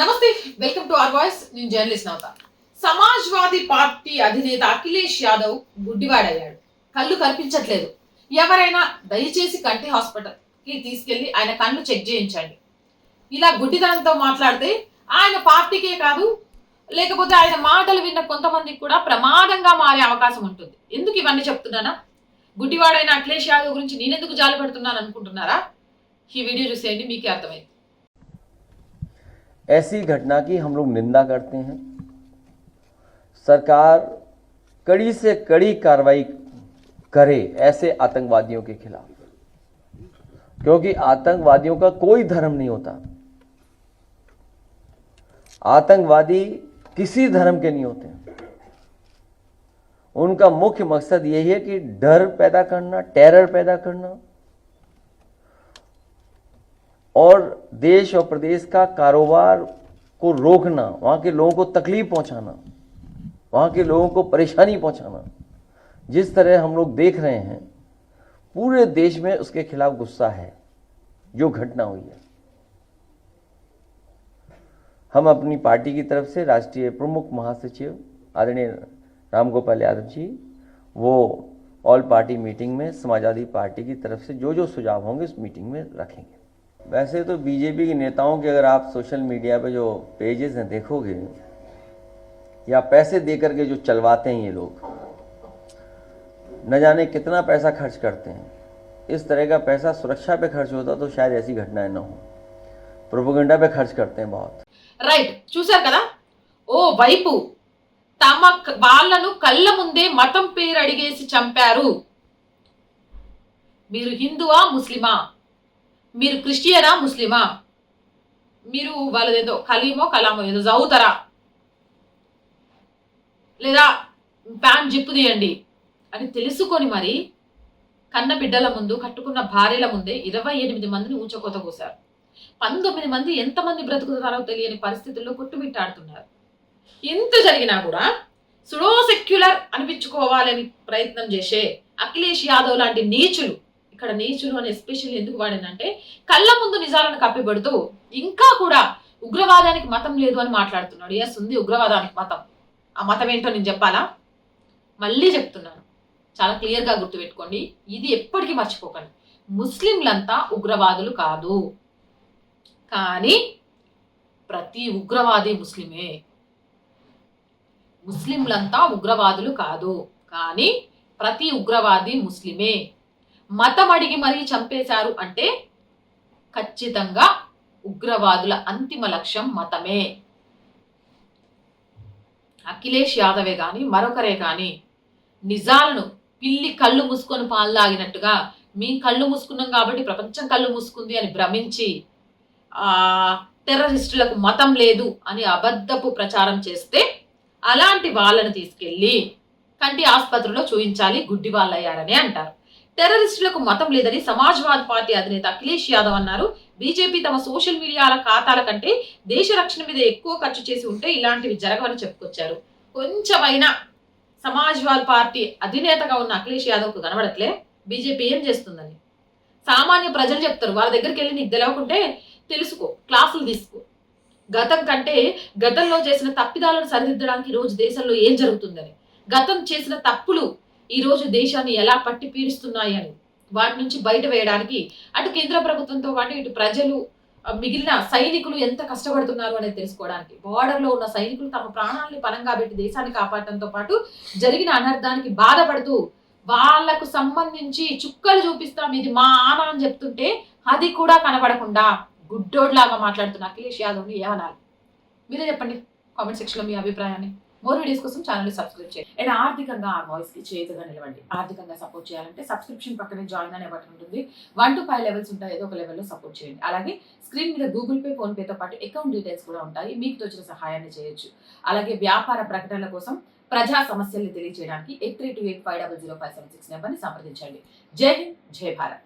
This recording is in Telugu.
నమస్తే వెల్కమ్ టు ఆర్ వాయిస్. నేను జర్నలిస్ట్ నవత. సమాజ్వాదీ పార్టీ అధినేత అఖిలేష్ యాదవ్ గుడ్డివాడయ్యాడు. కళ్ళు కనిపించట్లేదు. ఎవరైనా దయచేసి కంటి హాస్పిటల్కి తీసుకెళ్ళి ఆయన కళ్ళు చెక్ చేయించండి. ఇలా గుడ్డితనంతో మాట్లాడితే ఆయన పార్టీకే కాదు లేకపోతే ఆయన మాటలు విన్న కొంతమందికి కూడా ప్రమాదంగా మారే అవకాశం ఉంటుంది. ఎందుకు ఇవన్నీ చెప్తున్నానా? గుడ్డివాడైన అఖిలేష్ యాదవ్ గురించి నేనెందుకు జాలి పడుతున్నాను అనుకుంటున్నారా? ఈ వీడియో చూసేయండి మీకే అర్థమైంది. ऐसी घटना की हम लोग निंदा करते हैं। सरकार कड़ी से कड़ी कार्रवाई करे ऐसे आतंकवादियों के खिलाफ। क्योंकि आतंकवादियों का कोई धर्म नहीं होता। आतंकवादी किसी धर्म के नहीं होते। उनका मुख्य मकसद यही है कि डर पैदा करना टेरर पैदा करना। और देश और प्रदेश का कारोबार को रोकना, वहाँ के लोगों को तकलीफ़ पहुँचाना, वहाँ के लोगों को परेशानी पहुँचाना, जिस तरह हम लोग देख रहे हैं, पूरे देश में उसके खिलाफ गुस्सा है, जो घटना हुई है। हम अपनी पार्टी की तरफ़ से राष्ट्रीय प्रमुख महासचिव आदरणीय रामगोपाल यादव जी, वो ऑल पार्टी मीटिंग में समाजवादी पार्टी की तरफ़ से जो जो सुझाव होंगे उस मीटिंग में रखेंगे। वैसे तो बीजेपी के नेताओं के अगर आप सोशल मीडिया पे जो पेजेस हैं देखोगे या पैसे दे करके जो चलवाते हैं ये लोग न जाने कितना पैसा खर्च करते हैं इस तरह का पैसा सुरक्षा पे खर्च होता तो शायद ऐसी घटनाएं न हो प्रोपोगंडा पे खर्च करते हैं बहुत రైట్ చూశారు కదా ఓ వైపు తమ క- వాళ్ళను కళ్ళ ముందే మతం పేరు అడిగేసి చంపారు మీరు హిందువా ముస్లిమా మీరు క్రిస్టియనా ముస్లిమా? మీరు వాళ్ళదేదో కలీమో కలామో ఏదో చదువుతారా? లేదా ప్యాంట్ జిప్పు తీయండి అని తెలుసుకొని మరి కన్న బిడ్డల ముందు కట్టుకున్న భార్యల ముందే ఇరవై ఎనిమిది మందిని ఊచకోత కోశారు పంతొమ్మిది మంది ఎంతమంది బ్రతుకుతారో తెలియని పరిస్థితుల్లో కొట్టుమిట్టాడుతున్నారు. ఇంత జరిగినా కూడా సుడో సెక్యులర్ అనిపించుకోవాలని ప్రయత్నం చేసే అఖిలేష్ యాదవ్ లాంటి నీచులు ఇక్కడ నీచులు అని ఎస్పెషల్ ఎందుకు వాడినంటే కళ్ళ ముందు నిజాలను కప్పిపెడుతూ ఇంకా కూడా ఉగ్రవాదానికి మతం లేదు అని మాట్లాడుతున్నాడు. ఎస్ ఉంది ఉగ్రవాదానికి మతం. ఆ మతం ఏంటో నేను చెప్పాలా? మళ్ళీ చెప్తున్నాను. చాలా క్లియర్గా గుర్తుపెట్టుకోండి. ఇది ఎప్పటికీ మర్చిపోకండి. ముస్లింలంతా ఉగ్రవాదులు కాదు. కానీ ప్రతి ఉగ్రవాది ముస్లిమే. ముస్లింలంతా ఉగ్రవాదులు కాదు. కానీ ప్రతి ఉగ్రవాది ముస్లిమే. మతం అడిగి మరీ చంపేశారు అంటే ఖచ్చితంగా ఉగ్రవాదుల అంతిమ లక్ష్యం మతమే. అఖిలేష్ యాదవే కానీ మరొకరే కానీ నిజాలను పిల్లి కళ్ళు మూసుకొని పాలు తాగినట్టుగా మీ కళ్ళు మూసుకున్నాం కాబట్టి ప్రపంచం కళ్ళు మూసుకుంది అని భ్రమించి టెర్రరిస్టులకు మతం లేదు అని అబద్ధపు ప్రచారం చేస్తే అలాంటి వాళ్ళని తీసుకెళ్ళి కంటి ఆసుపత్రిలో చూయించాలి గుడ్డి వాళ్ళయ్యారని అంటారు. టెర్రరిస్టులకు మతం లేదని సమాజ్వాద్ పార్టీ అధినేత అఖిలేష్ యాదవ్ అన్నారు. బీజేపీ తమ సోషల్ మీడియాల ఖాతాల కంటే దేశ రక్షణ మీద ఎక్కువ ఖర్చు చేసి ఉంటే ఇలాంటివి జరగవని చెప్పుకొచ్చారు. కొంచెమైనా సమాజ్వాద్ పార్టీ అధినేతగా ఉన్న అఖిలేష్ యాదవ్కు కనబడట్లే? బీజేపీ ఏం చేస్తుందని? సామాన్య ప్రజలు చెప్తారు వాళ్ళ దగ్గరికి వెళ్ళి నీకు తెలవకుంటే తెలుసుకో క్లాసులు తీసుకో. గతం కంటే గతంలో చేసిన తప్పిదాలను సరిదిద్దడానికి రోజు దేశంలో ఏం జరుగుతుందని? గతం చేసిన తప్పులు ఈ రోజు దేశాన్ని ఎలా పట్టి పీడిస్తున్నాయి అని వాటి నుంచి బయట వేయడానికి అటు కేంద్ర ప్రభుత్వంతో పాటు ఇటు ప్రజలు మిగిలిన సైనికులు ఎంత కష్టపడుతున్నారు అనేది తెలుసుకోవడానికి. బార్డర్లో ఉన్న సైనికులు తమ ప్రాణాలని పరంగా పెట్టి దేశాన్ని కాపాడటంతో పాటు జరిగిన అనర్థానికి బాధపడుతూ వాళ్ళకు సంబంధించి చుక్కలు చూపిస్తాం ఇది మా ఆన అని చెప్తుంటే అది కూడా కనబడకుండా గుడ్డోడ్లాగా మాట్లాడుతున్న అఖిలేష్ యాదవ్ని ఏమనాలి? మీరే చెప్పండి కామెంట్ సెక్షన్లో మీ అభిప్రాయాన్ని. మోర్ వీడియోస్ కోసం ఛానల్ సబ్స్క్రైబ్ చేయండి. అండ్ ఆర్థికంగా ఆ వాయిస్కి చేతుగా నిలవండి. ఆర్థికంగా సపోర్ట్ చేయాలంటే సబ్స్క్రిప్షన్ పక్కనే జాయిన్ అనే బటన్ ఉంటుంది. వన్ టు ఫైవ్ లెవెల్స్ ఉంటాయి. ఏదో ఒక లెవెల్లో సపోర్ట్ చేయండి. అలాగే స్క్రీన్ మీద గూగుల్ పే ఫోన్ పేతో పాటు అకౌంట్ డీటెయిల్స్ కూడా ఉంటాయి. మీకు తోచిన సహాయాన్ని చేయొచ్చు. అలాగే వ్యాపార ప్రకటనల కోసం ప్రజా సమస్యల్ని తెలియజేయడానికి eight three two eight five double zero five seven six నెంబర్ని సంప్రదించండి. జై హింద్ జై భారత్.